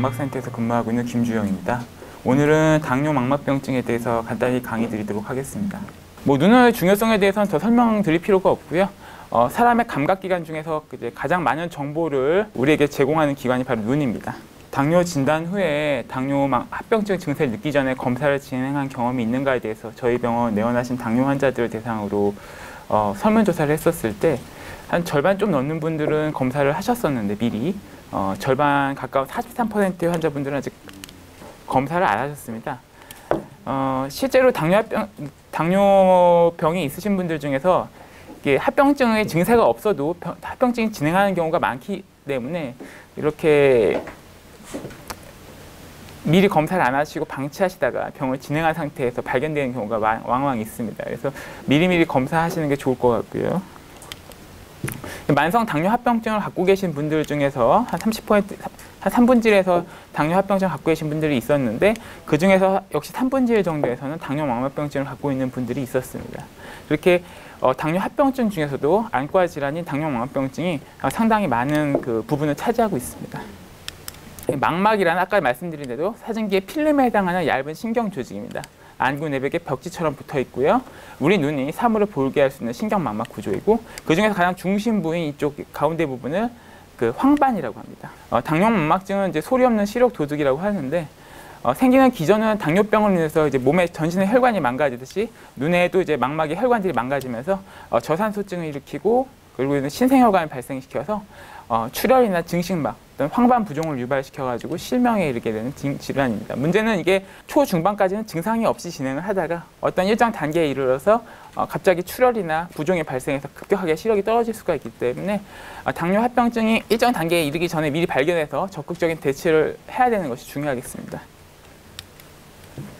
망막센터에서 근무하고 있는 김주영입니다. 오늘은 당뇨 망막병증에 대해서 간단히 강의 드리도록 하겠습니다. 뭐 눈의 중요성에 대해서는 더 설명드릴 필요가 없고요. 어, 사람의 감각기관 중에서 가장 많은 정보를 우리에게 제공하는 기관이 바로 눈입니다. 당뇨 진단 후에 당뇨 합병증 증세를 느끼기 전에 검사를 진행한 경험이 있는가에 대해서 저희 병원 내원하신 당뇨 환자들 대상으로 어, 설문조사를 했었을 때 한 절반 좀 넘는 분들은 검사를 하셨었는데 미리 어, 절반 가까운 43%의 환자분들은 아직 검사를 안 하셨습니다. 어, 실제로 당뇨병, 당뇨병이 있으신 분들 중에서 합병증의 증세가 없어도 병, 합병증이 진행하는 경우가 많기 때문에 이렇게 미리 검사를 안 하시고 방치하시다가 병을 진행한 상태에서 발견되는 경우가 왕왕 있습니다. 그래서 미리미리 검사하시는 게 좋을 것 같고요. 만성 당뇨 합병증을 갖고 계신 분들 중에서 한 30%, 한 3분질에서 당뇨 합병증을 갖고 계신 분들이 있었는데 그 중에서 역시 3분질 정도에서는 당뇨 망막병증을 갖고 있는 분들이 있었습니다. 그렇게 어, 당뇨 합병증 중에서도 안과 질환인 당뇨 망막병증이 상당히 많은 그 부분을 차지하고 있습니다. 망막이란 아까 말씀드린 대로 사진기의 필름에 해당하는 얇은 신경 조직입니다. 안구 내벽에 벽지처럼 붙어 있고요. 우리 눈이 사물을 보게 할 수 있는 신경망막 구조이고 그 중에서 가장 중심 부인 이쪽 가운데 부분을 그 황반이라고 합니다. 어, 당뇨망막증은 이제 소리 없는 시력 도둑이라고 하는데 어, 생기는 기전은 당뇨병으로 인해서 이제 몸의 전신의 혈관이 망가지듯이 눈에도 이제 망막의 혈관들이 망가지면서 어, 저산소증을 일으키고 그리고 신생혈관을 발생시켜서 어, 출혈이나 증식막 또는 황반 부종을 유발시켜가지고 실명에 이르게 되는 질환입니다. 문제는 이게 초중반까지는 증상이 없이 진행을 하다가 어떤 일정 단계에 이르러서 어, 갑자기 출혈이나 부종이 발생해서 급격하게 시력이 떨어질 수가 있기 때문에 어, 당뇨 합병증이 일정 단계에 이르기 전에 미리 발견해서 적극적인 대처를 해야 되는 것이 중요하겠습니다.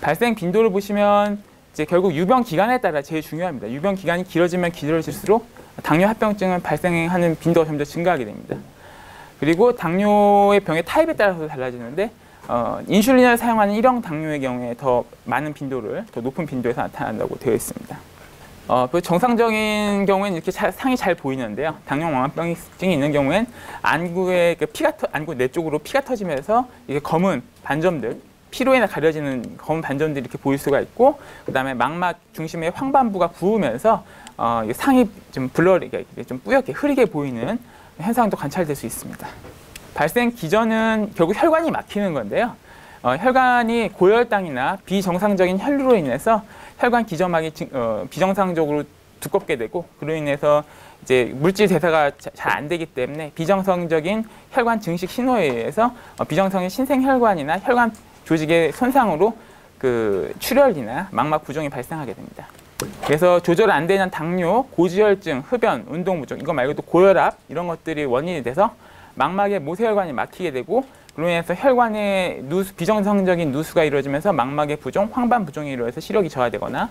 발생 빈도를 보시면 이제 결국 유병 기간에 따라 제일 중요합니다. 유병 기간이 길어지면 길어질수록 당뇨 합병증은 발생하는 빈도가 점점 증가하게 됩니다. 그리고 당뇨의 병의 타입에 따라서 달라지는데 어, 인슐린을 사용하는 1형 당뇨의 경우에 더 많은 빈도를 더 높은 빈도에서 나타난다고 되어 있습니다. 어, 그 정상적인 경우에는 이렇게 차, 상이 잘 보이는데요. 당뇨망막병증이 있는 경우엔 안구에 그 피가 터, 안구 내 쪽으로 피가 터지면서 이게 검은 반점들 피로 인해 가려지는 검은 반점들이 이렇게 보일 수가 있고 그다음에 망막 중심에 황반부가 부으면서 어, 상이 좀 블러리게 좀 뿌옇게 흐리게 보이는 현상도 관찰될 수 있습니다. 발생 기전은 결국 혈관이 막히는 건데요. 어, 혈관이 고혈당이나 비정상적인 혈류로 인해서 혈관 기저막이 어, 비정상적으로 두껍게 되고 그로 인해서 이제 물질 대사가 잘 안 되기 때문에 비정상적인 혈관 증식 신호에 의해서 어, 비정상의 신생혈관이나 혈관 조직의 손상으로 그 출혈이나 망막 부종이 발생하게 됩니다. 그래서 조절 안 되는 당뇨, 고지혈증, 흡연, 운동 부족 이거 말고도 고혈압 이런 것들이 원인이 돼서 망막의 모세혈관이 막히게 되고 그로 인해서 혈관에 누수, 비정상적인 누수가 이루어지면서 망막의 부종, 황반 부종이 이루어져서 시력이 저하되거나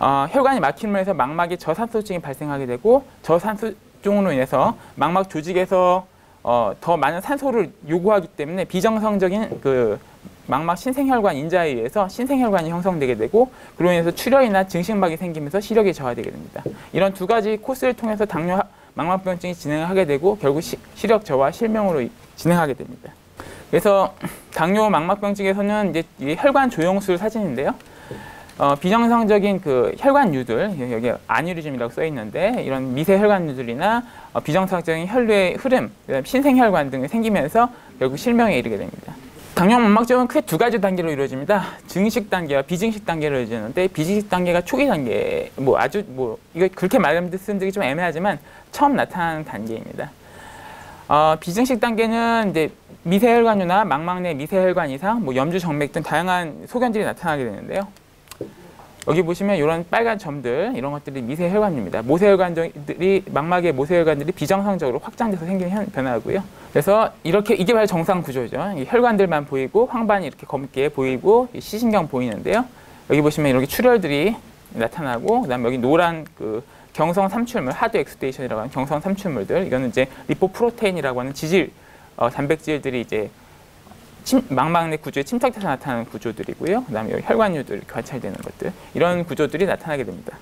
어, 혈관이 막힘으로 해서 망막에 저산소증이 발생하게 되고 저산소증으로 인해서 망막 조직에서 어, 더 많은 산소를 요구하기 때문에 비정상적인 그 망막 신생혈관 인자에 의해서 신생혈관이 형성되게 되고 그로 인해서 출혈이나 증식막이 생기면서 시력이 저하되게 됩니다. 이런 두 가지 코스를 통해서 당뇨 망막병증이 진행을 하게 되고 결국 시, 력 저하, 실명으로 진행하게 됩니다. 그래서 당뇨 망막병증에서는 이제 혈관 조영술 사진인데요. 어, 비정상적인 그 혈관류들 여기 아뉴리즘이라고 써 있는데 이런 미세 혈관류들이나 어, 비정상적인 혈류의 흐름, 신생혈관 등이 생기면서 결국 실명에 이르게 됩니다. 당뇨 망막증은 크게 두 가지 단계로 이루어집니다. 증식 단계와 비증식 단계로 이루어지는데 비증식 단계가 초기 단계, 뭐 아주 뭐 이거 그렇게 말씀드리기 좀 애매하지만 처음 나타나는 단계입니다. 어, 비증식 단계는 이제 미세혈관이나 망막 내 미세혈관 이상, 뭐 염주 정맥 등 다양한 소견들이 나타나게 되는데요. 여기 보시면 이런 빨간 점들 이런 것들이 미세혈관입니다. 모세혈관들이 망막의 모세혈관들이 비정상적으로 확장돼서 생기는 변화고요. 그래서 이렇게 이게 바로 정상 구조죠. 혈관들만 보이고 황반이 이렇게 검게 보이고 시신경 보이는데요. 여기 보시면 이렇게 출혈들이 나타나고 그다음 여기 노란 그 경성 삼출물 하드 엑스데이션이라고 하는 경성 삼출물들 이거는 이제 리포프로테인이라고 하는 지질 어, 단백질들이 이제 침, 망막내 구조에 침착돼서 나타나는 구조들이고요. 그다음에 혈관류들 관찰되는 것들 이런 구조들이 나타나게 됩니다.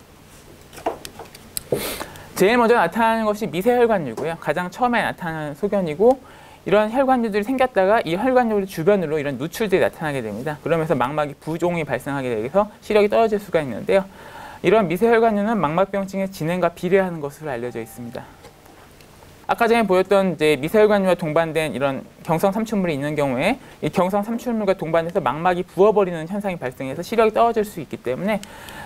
제일 먼저 나타나는 것이 미세혈관류고요. 가장 처음에 나타나는 소견이고 이런 혈관류들이 생겼다가 이 혈관류 주변으로 이런 누출들이 나타나게 됩니다. 그러면서 망막이 부종이 발생하게 돼서 시력이 떨어질 수가 있는데요. 이런 미세혈관류는 망막병증의 진행과 비례하는 것으로 알려져 있습니다. 아까 전에 보였던 이제 미세혈관류와 동반된 이런 경성 삼출물이 있는 경우에 이 경성 삼출물과 동반해서 망막이 부어버리는 현상이 발생해서 시력이 떨어질 수 있기 때문에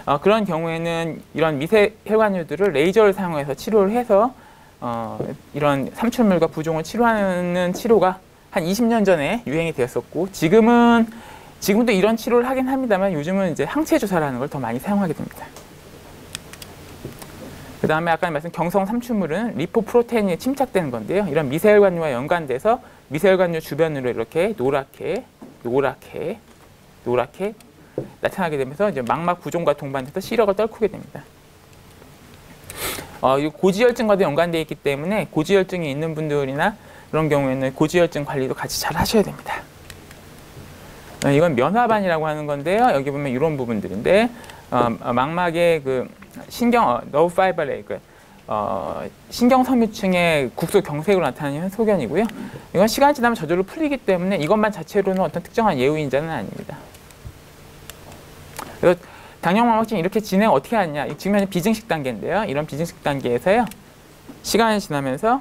어, 그런 경우에는 이런 미세혈관류들을 레이저를 사용해서 치료를 해서 어, 이런 삼출물과 부종을 치료하는 치료가 한 20년 전에 유행이 되었었고 지금은 지금도 이런 치료를 하긴 합니다만 요즘은 이제 항체 주사라는 걸 더 많이 사용하게 됩니다. 그 다음에 아까 말씀 경성 삼출물은 리포프로테인에 침착되는 건데요. 이런 미세혈관류와 연관돼서 미세혈관류 주변으로 이렇게 노랗게 노랗게 노랗게 나타나게 되면서 이제 망막 부종과 동반돼서 시력을 떨구게 됩니다. 어, 고지혈증과도 연관되어 있기 때문에 고지혈증이 있는 분들이나 그런 경우에는 고지혈증 관리도 같이 잘 하셔야 됩니다. 어, 이건 면화반이라고 하는 건데요. 여기 보면 이런 부분들인데 어, 망막의 그 신경 어, 너브 파이버레 그 어, 신경 섬유층의 국소 경색으로 나타나는 소견이고요. 이건 시간이 지나면 저절로 풀리기 때문에 이것만 자체로는 어떤 특정한 예우인자는 아닙니다. 그래서 당뇨망막증 이렇게 진행 어떻게 하느냐? 지금 비증식 단계인데요. 이런 비증식 단계에서요. 시간이 지나면서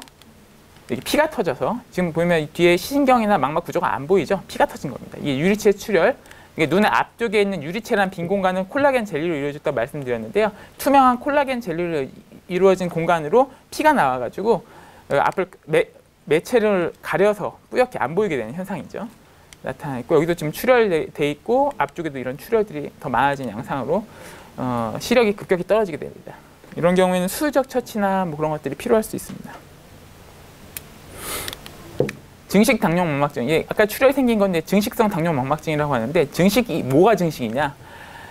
이렇게 피가 터져서 지금 보면 뒤에 신경이나 망막 구조가 안 보이죠? 피가 터진 겁니다. 이게 유리체 출혈, 이게 눈의 앞쪽에 있는 유리체란 빈 공간은 콜라겐 젤리로 이루어졌다고 말씀드렸는데요. 투명한 콜라겐 젤리로 이루어진 공간으로 피가 나와가지고 앞을 매, 매체를 가려서 뿌옇게 안 보이게 되는 현상이죠. 나타나 있고 여기도 지금 출혈돼 있고 앞쪽에도 이런 출혈들이 더 많아진 양상으로 어, 시력이 급격히 떨어지게 됩니다. 이런 경우에는 수적 처치나 뭐 그런 것들이 필요할 수 있습니다. 증식 당뇨 망막증. 예, 아까 출혈이 생긴 건데 증식성 당뇨 망막증이라고 하는데 증식이 뭐가 증식이냐?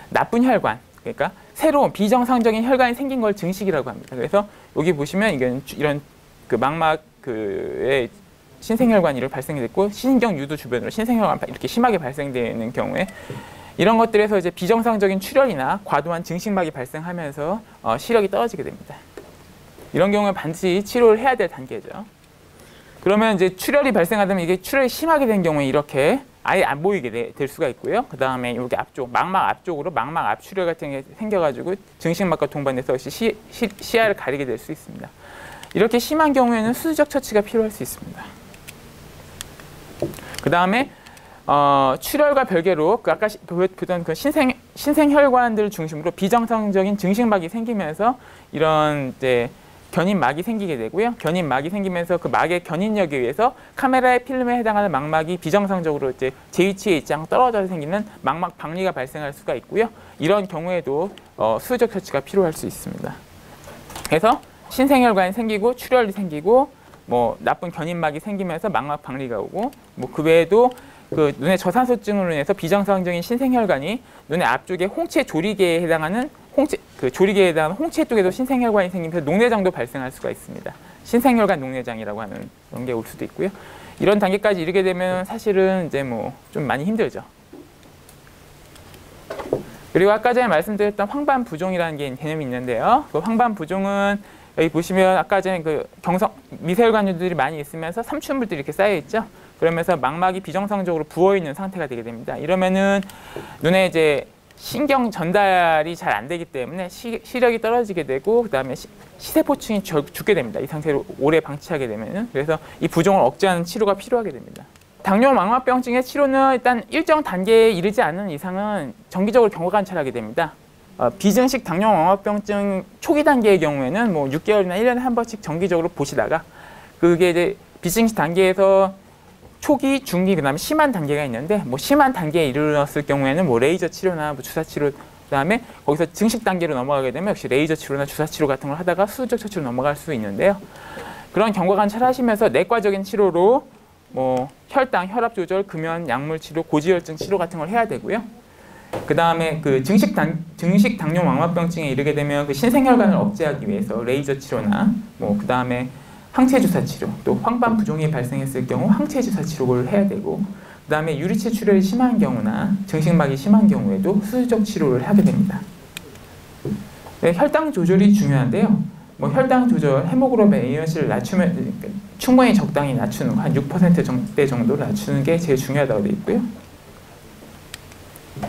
나쁜 혈관. 그러니까 새로운 비정상적인 혈관이 생긴 걸 증식이라고 합니다. 그래서 여기 보시면 이건 이런 그 망막 그의 신생혈관이 발생이 됐고 신경 유도 주변으로 신생혈관 이렇게 심하게 발생되는 경우에 이런 것들에서 이제 비정상적인 출혈이나 과도한 증식막이 발생하면서 어, 시력이 떨어지게 됩니다. 이런 경우에 반드시 치료를 해야 될 단계죠. 그러면 이제 출혈이 발생하면 이게 출혈이 심하게 된 경우에 이렇게 아예 안 보이게 되, 될 수가 있고요. 그 다음에 여기 앞쪽 망막 앞쪽으로 망막 앞출혈 같은 게 생겨가지고 증식막과 동반돼서 시, 시, 시야를 가리게 될 수 있습니다. 이렇게 심한 경우에는 수술적 처치가 필요할 수 있습니다. 그 다음에 어, 출혈과 별개로 그 아까 보던 그 신생 신생혈관들 중심으로 비정상적인 증식막이 생기면서 이런 이제 견인막이 생기게 되고요. 견인막이 생기면서 그 막의 견인력에 의해서 카메라의 필름에 해당하는 망막이 비정상적으로 이제 제 위치에 있지 떨어져서 생기는 망막 박리가 발생할 수가 있고요. 이런 경우에도 어, 수적 처치가 필요할 수 있습니다. 그래서 신생혈관이 생기고 출혈이 생기고 뭐 나쁜 견인막이 생기면서 망막 박리가 오고 뭐 그 외에도 그 눈의 저산소증으로 인해서 비정상적인 신생혈관이 눈의 앞쪽에 홍채 조리개에 해당하는 홍채 그 조리개에 해당하는 홍채 쪽에도 신생혈관이 생기면서 녹내장도 발생할 수가 있습니다. 신생혈관 녹내장이라고 하는 그런 게 올 수도 있고요. 이런 단계까지 이르게 되면 사실은 이제 뭐 좀 많이 힘들죠. 그리고 아까 전에 말씀드렸던 황반 부종이라는 게 개념이 있는데요. 그 황반 부종은 여기 보시면 아까 전에 그 경성 미세혈관류들이 많이 있으면서 삼춘물들이 이렇게 쌓여 있죠. 그러면서 망막이 비정상적으로 부어 있는 상태가 되게 됩니다. 이러면은 눈에 이제 신경 전달이 잘 안 되기 때문에 시, 력이 떨어지게 되고 그다음에 시, 세포층이 죽게 됩니다. 이 상태로 오래 방치하게 되면은 그래서 이 부종을 억제하는 치료가 필요하게 됩니다. 당뇨 망막병증의 치료는 일단 일정 단계에 이르지 않는 이상은 정기적으로 경과 관찰하게 됩니다. 어, 비증식 당뇨 망막병증 초기 단계의 경우에는 뭐 6개월이나 1년에 한 번씩 정기적으로 보시다가 그게 이제 비증식 단계에서 초기, 중기, 그다음에 심한 단계가 있는데 뭐 심한 단계에 이르렀을 경우에는 뭐 레이저 치료나 뭐 주사 치료 그다음에 거기서 증식 단계로 넘어가게 되면 역시 레이저 치료나 주사 치료 같은 걸 하다가 수술적 처치로 넘어갈 수 있는데요. 그런 경과 관찰하시면서 내과적인 치료로 뭐 혈당, 혈압 조절, 금연, 약물 치료, 고지혈증 치료 같은 걸 해야 되고요. 그 다음에 그 증식 당 증식 당뇨 망막병증에 이르게 되면 그 신생혈관을 억제하기 위해서 레이저 치료나 뭐 그 다음에 항체 주사 치료, 또 황반 부종이 발생했을 경우 항체 주사 치료를 해야 되고 그 다음에 유리체 출혈이 심한 경우나 증식막이 심한 경우에도 수술적 치료를 하게 됩니다. 네, 혈당 조절이 중요한데요. 뭐 혈당 조절, 헤모글로빈 A연실을 낮추면 충분히 적당히 낮추는 거, 한 6%대 정도로 낮추는 게 제일 중요하다고 되어 있고요.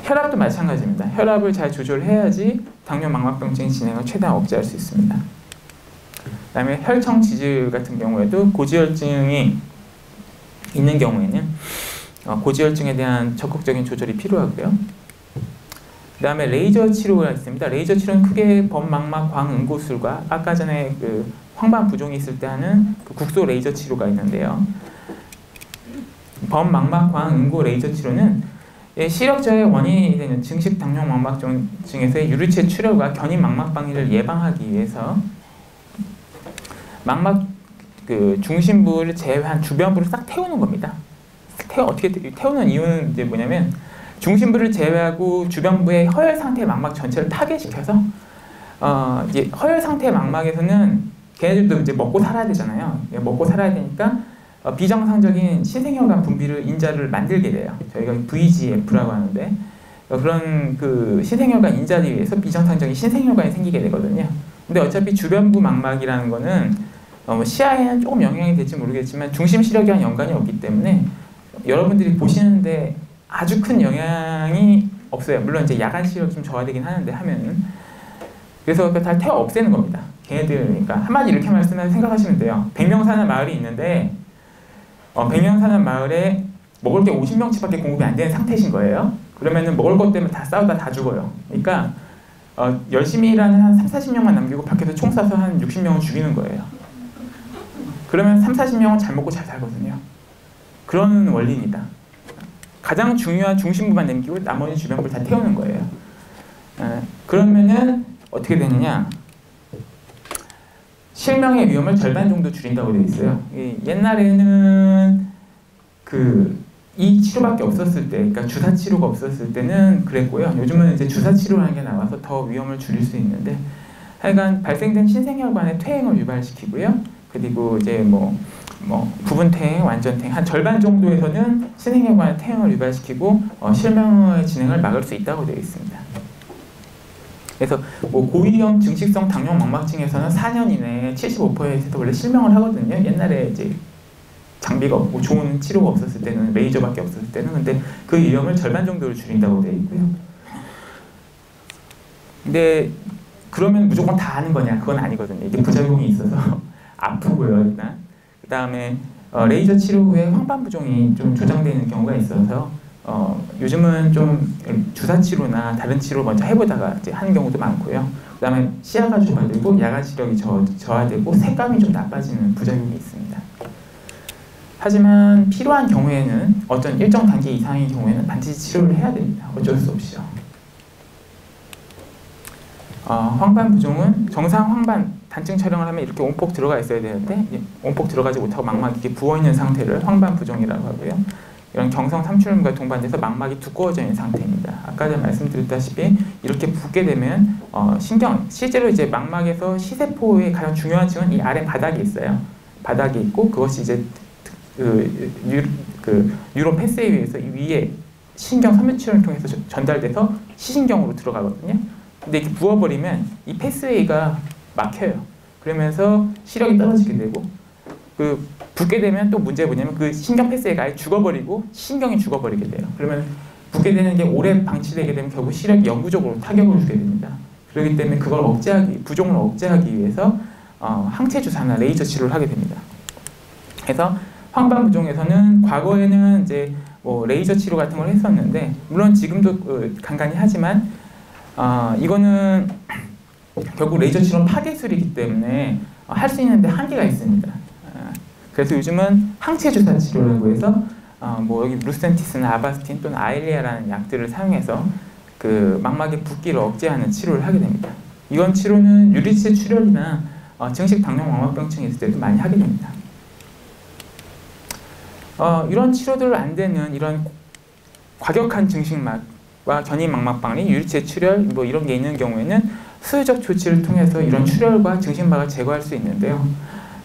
혈압도 마찬가지입니다. 혈압을 잘 조절해야지 당뇨 망막병증 진행을 최대한 억제할 수 있습니다. 그다음에 혈청 지질 같은 경우에도 고지혈증이 있는 경우에는 어, 고지혈증에 대한 적극적인 조절이 필요하고요. 그 다음에 레이저 치료가 있습니다. 레이저 치료는 크게 범망막 광응고술과 아까 전에 그 황반 부종이 있을 때 하는 그 국소 레이저 치료가 있는데요. 범망막 광응고 레이저 치료는 예, 시력저의 원인이 되는 증식 당뇨 망막증에서의 유리체 출혈과 견인 망막 방해를 예방하기 위해서 망막 그 중심부를 제외한 주변부를 싹 태우는 겁니다. 태워 어떻게 태우는 이유는 이제 뭐냐면 중심부를 제외하고 주변부의 허혈 상태 망막 전체를 타개시켜서 어 이제 허혈 상태 망막에서는 걔네들도 이제 먹고 살아야 되잖아요. 먹고 살아야 되니까 어, 비정상적인 신생혈관 분비를 인자를 만들게 돼요. 저희가 VGF라고 하는데 어, 그런 그 신생혈관 인자를 위해서 비정상적인 신생혈관이 생기게 되거든요. 근데 어차피 주변부 망막이라는 거는 어, 뭐 시야에는 조금 영향이 될지 모르겠지만 중심 시력이랑 연관이 없기 때문에 여러분들이 보시는데 아주 큰 영향이 없어요. 물론 이제 야간 시력이 좀 저하되긴 하는데 하면은 그래서 다 태워 없애는 겁니다. 걔네들 그러니까 한마디 이렇게 말씀하면 생각하시면 돼요. 100명 사는 마을이 있는데 어, 100명 사는 마을에 먹을 게 50명치밖에 공급이 안 되는 상태신 거예요. 그러면은 먹을 것 때문에 다 싸우다 다 죽어요. 그러니까 어, 열심히 일하는 한 3, 40명만 남기고 밖에서 총 쏴서 한 60명을 죽이는 거예요. 그러면 3, 40명은 잘 먹고 잘 살거든요. 그런 원리입니다. 가장 중요한 중심부만 남기고 나머지 주변부를 다 태우는 거예요. 에, 그러면은 어떻게 되느냐? 실명의 위험을 절반 정도 줄인다고 되어 있어요. 옛날에는 그 이 치료밖에 없었을 때, 그러니까 주사 치료가 없었을 때는 그랬고요. 요즘은 이제 주사 치료라는 게 나와서 더 위험을 줄일 수 있는데, 하여간 발생된 신생혈관의 퇴행을 유발시키고요. 그리고 이제 뭐, 뭐 부분 퇴행, 완전 퇴행 한 절반 정도에서는 신생혈관의 퇴행을 유발시키고 어, 실명의 진행을 막을 수 있다고 되어 있습니다. 그래서 뭐 고위험 증식성 당뇨 망막증에서는 4년 이내에 75%에서 원래 실명을 하거든요. 옛날에 이제 장비가 없고 좋은 치료가 없었을 때는 레이저밖에 없었을 때는 근데 그 위험을 절반 정도로 줄인다고 되어 있고요. 근데 그러면 무조건 다 하는 거냐? 그건 아니거든요. 이게 부작용이 있어서 아프고요 일단. 그 다음에 어, 레이저 치료 후에 황반 부종이 좀 조장되는 경우가 있어서 어, 요즘은 좀 주사 치료나 다른 치료 먼저 해보다가 이제 하는 경우도 많고요. 그다음에 시야가 좁아들고 야간 시력이 저, 저하되고 색감이 좀 나빠지는 부작용이 있습니다. 하지만 필요한 경우에는 어떤 일정 단계 이상의 경우에는 반드시 치료를 해야 됩니다. 어쩔 수 없이요. 어, 황반 부종은 정상 황반 단층 촬영을 하면 이렇게 온폭 들어가 있어야 되는데 온폭 들어가지 못하고 망막이 이렇게 부어 있는 상태를 황반 부종이라고 하고요. 이런 경성 삼출음과 동반돼서 망막이 두꺼워져 있는 상태입니다. 아까 전에 말씀드렸다시피 이렇게 붓게 되면 어, 신경 실제로 이제 망막에서 시세포의 가장 중요한 층은 이 아래 바닥에 있어요. 바닥에 있고 그것이 이제 그, 유, 그 유로 패스웨이에서 이 위에 신경 섬유치를 통해서 전달돼서 시신경으로 들어가거든요. 근데 이렇게 부어버리면 이 패스웨이가 막혀요. 그러면서 시력이 떨어지게 되고 그 붓게 되면 또 문제가 뭐냐면 그 신경 패스가 아예 죽어버리고 신경이 죽어버리게 돼요. 그러면 붓게 되는 게 오래 방치되게 되면 결국 시력이 영구적으로 타격을 주게 됩니다. 그렇기 때문에 그걸 억제하기, 부종을 억제하기 위해서 어, 항체 주사나 레이저 치료를 하게 됩니다. 그래서 황반 부종에서는 과거에는 이제 뭐 레이저 치료 같은 걸 했었는데 물론 지금도 그 간간히 하지만 어, 이거는 결국 레이저 치료는 파괴술이기 때문에 할 수 있는데 한계가 있습니다. 그래서 요즘은 항체 주사 치료라고 해서 어, 뭐 여기 루센티스나 아바스틴 또는 아일리아라는 약들을 사용해서 그 망막의 붓기를 억제하는 치료를 하게 됩니다. 이건 치료는 유리체 출혈이나 어, 증식 당뇨 망막병증이 있을 때도 많이 하게 됩니다. 어, 이런 치료들 안 되는 이런 과격한 증식막 과 견인 망막방리, 유리체 출혈 뭐 이런 게 있는 경우에는 수유적 조치를 통해서 이런 출혈과 증식막을 제거할 수 있는데요.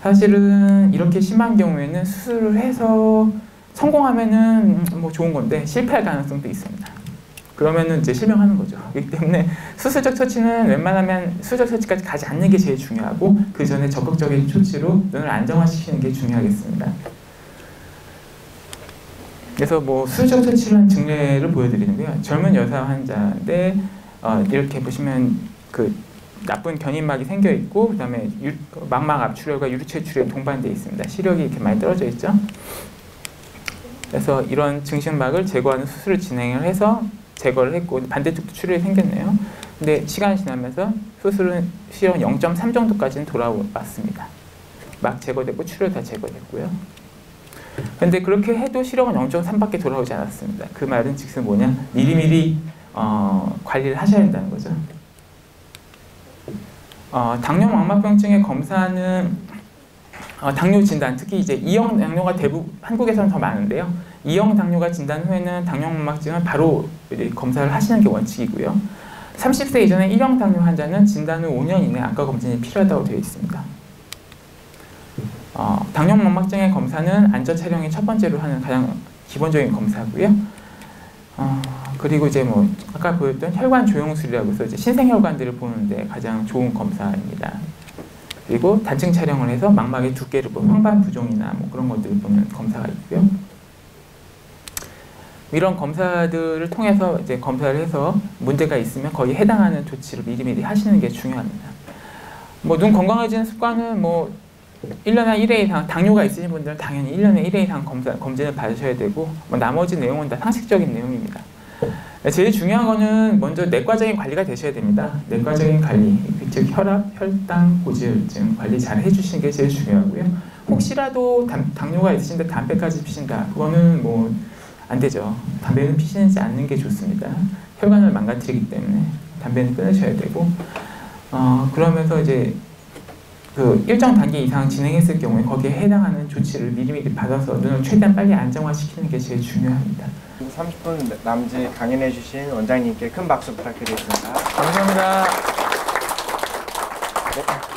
사실은 이렇게 심한 경우에는 수술을 해서 성공하면은 뭐 좋은 건데 실패할 가능성도 있습니다. 그러면은 이제 실명하는 거죠. 그렇기 때문에 수술적 처치는 웬만하면 수술적 처치까지 가지 않는 게 제일 중요하고 그 전에 적극적인 조치로 눈을 안정화시키는 게 중요하겠습니다. 그래서 뭐 처치를 한 증례를 보여드리는데요. 젊은 여사 환자인데 어, 이렇게 보시면 그 나쁜 견인막이 생겨 있고 그다음에 유, 망막 압출혈과 유리체 출혈이 동반돼 있습니다. 시력이 이렇게 많이 떨어져 있죠. 그래서 이런 증식막을 제거하는 수술을 진행을 해서 제거를 했고 반대쪽도 출혈이 생겼네요. 근데 시간이 지나면서 수술은 시력 0.3 정도까지는 돌아왔습니다. 막 제거됐고 출혈 다 제거됐고요. 근데 그렇게 해도 시력은 0.3밖에 돌아오지 않았습니다. 그 말은 즉슨 뭐냐 미리미리 어, 관리를 하셔야 된다는 거죠. 어, 당뇨 망막병증의 검사는 어, 당뇨 진단, 특히 이제 2형 당뇨가 대부분 한국에서는 더 많은데요. 2형 당뇨가 진단 후에는 당뇨 망막증은 바로 검사를 하시는 게 원칙이고요. 30세 이전의 1형 당뇨 환자는 진단 후 5년 이내 안과 검진이 필요하다고 되어 있습니다. 어, 당뇨 망막증의 검사는 안전 촬영이 첫 번째로 하는 가장 기본적인 검사고요. 어, 그리고 이제 뭐 아까 보였던 혈관 조영술이라고 해서 이제 신생혈관들을 보는데 가장 좋은 검사입니다. 그리고 단층 촬영을 해서 망막의 두께를 보고 황반 부종이나 뭐 그런 것들을 보는 검사가 있고요. 이런 검사들을 통해서 이제 검사를 해서 문제가 있으면 거기에 해당하는 조치를 미리미리 하시는 게 중요합니다. 뭐 눈 건강해지는 습관은 뭐 1년에 1회 이상 당뇨가 있으신 분들은 당연히 1년에 1회 이상 검사, 검진을 받으셔야 되고 뭐 나머지 내용은 다 상식적인 내용입니다. 제일 중요한 거는 먼저 내과적인 관리가 되셔야 됩니다. 내과적인 관리, 즉 혈압, 혈당, 고지혈증 관리 잘 해주시는 게 제일 중요하고요. 혹시라도 당, 당뇨가 있으신데 담배까지 피신다, 그거는 뭐 안 되죠. 담배는 피시지 않는 게 좋습니다. 혈관을 망가뜨리기 때문에 담배는 끊으셔야 되고, 어, 그러면서 이제 그 일정 단계 이상 진행했을 경우에 거기에 해당하는 조치를 미리미리 받아서 눈을 최대한 빨리 안정화시키는 게 제일 중요합니다. 30분 남짓 강연해 주신 원장님께 큰 박수 부탁드리겠습니다. 감사합니다. 네,